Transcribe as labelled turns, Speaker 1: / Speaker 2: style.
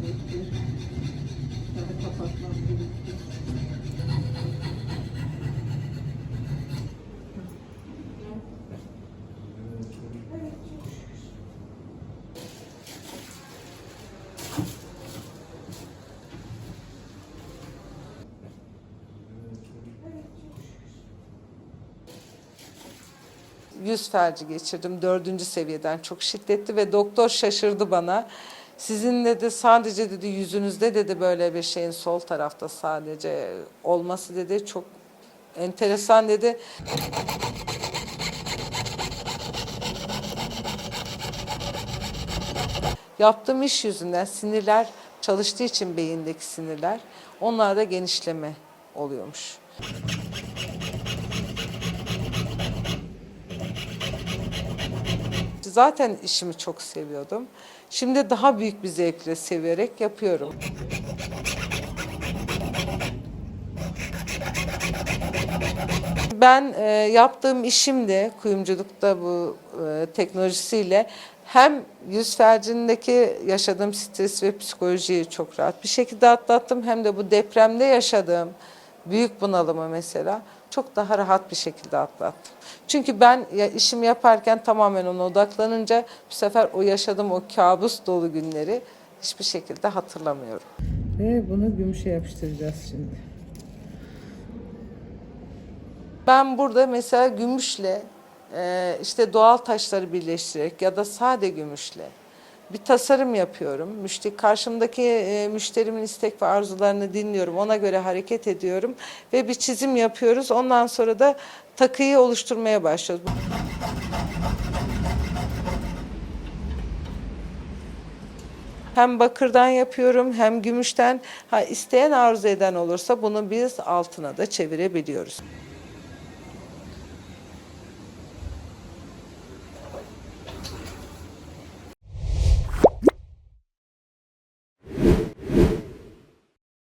Speaker 1: gerekir. Ya kapatmam gerekir.
Speaker 2: yüz felci geçirdim dördüncü seviyeden çok şiddetli ve doktor şaşırdı bana. Sizin dedi sadece dedi yüzünüzde dedi böyle bir şeyin sol tarafta sadece olması dedi çok enteresan dedi. Yaptığım iş yüzünden sinirler çalıştığı için beyindeki sinirler onlarda genişleme oluyormuş. Zaten işimi çok seviyordum. Şimdi daha büyük bir zevkle severek yapıyorum. Ben e, yaptığım işimde kuyumculukta bu e, teknolojisiyle hem yüz felcindeki yaşadığım stres ve psikolojiyi çok rahat bir şekilde atlattım hem de bu depremde yaşadığım büyük bunalımı mesela çok daha rahat bir şekilde atlattım. Çünkü ben ya işimi yaparken tamamen ona odaklanınca bu sefer o yaşadığım o kabus dolu günleri hiçbir şekilde hatırlamıyorum.
Speaker 1: Ve bunu gümüşe yapıştıracağız şimdi.
Speaker 2: Ben burada mesela gümüşle e, işte doğal taşları birleştirerek ya da sade gümüşle bir tasarım yapıyorum. Müşteri karşımdaki e, müşterimin istek ve arzularını dinliyorum. Ona göre hareket ediyorum ve bir çizim yapıyoruz. Ondan sonra da takıyı oluşturmaya başlıyoruz. Hem bakırdan yapıyorum hem gümüşten. Ha isteyen arzu eden olursa bunu biz altına da çevirebiliyoruz.